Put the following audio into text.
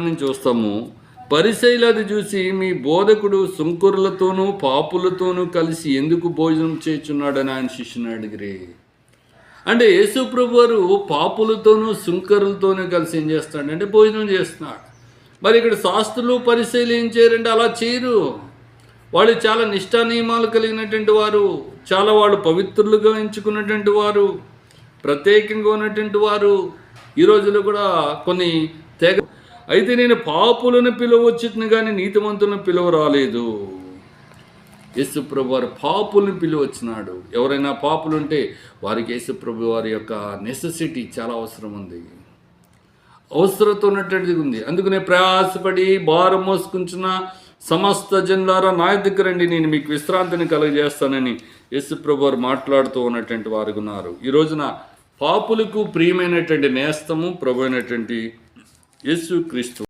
నుంచి చూస్తాము పరిశైలది చూసి మీ బోధకుడు సుంకురులతోనూ పాపులతోనూ కలిసి ఎందుకు భోజనం చేస్తున్నాడని ఆయన శిష్యుని అడిగిరి. అంటే యేసు ప్రభు వారు పాపులతోనూ సుంకరులతోనూ కలిసి ఏం చేస్తాడంటే భోజనం చేస్తున్నాడు. మరి ఇక్కడ శాస్త్రులు పరిశీలి ఏం చేయరంటే అలా చేయరు. వాళ్ళు చాలా నిష్టా నియమాలు కలిగినటువంటి వారు చాలా వాళ్ళు పవిత్రులుగా ఎంచుకున్నటువంటి వారు ప్రత్యేకంగా ఉన్నటువంటి వారు. ఈ రోజుల్లో కూడా కొన్ని తెగ అయితే నేను పాపులను పిలవచ్చును కానీ నీతిమంతులను పిలువ రాలేదు యేసు వారు పాపులను పిలువచ్చినాడు. ఎవరైనా పాపులు ఉంటే వారికి యేసుప్రభు వారి యొక్క నెసెసిటీ చాలా అవసరం ఉంది. అవసరత ఉన్నటువంటిది ఉంది. అందుకనే ప్రయాసపడి భారం మోసుకుంటున్న సమస్త జనులారా నా దగ్గరండి నేను మీకు విశ్రాంతిని కలుగజేస్తానని యేసుప్రభు వారు మాట్లాడుతూ ఉన్నటువంటి వారు ఉన్నారు. ఈ రోజున పాపులకు ప్రియమైనటువంటి నేస్తము ప్రభు అయినటువంటి యేసు క్రీస్తు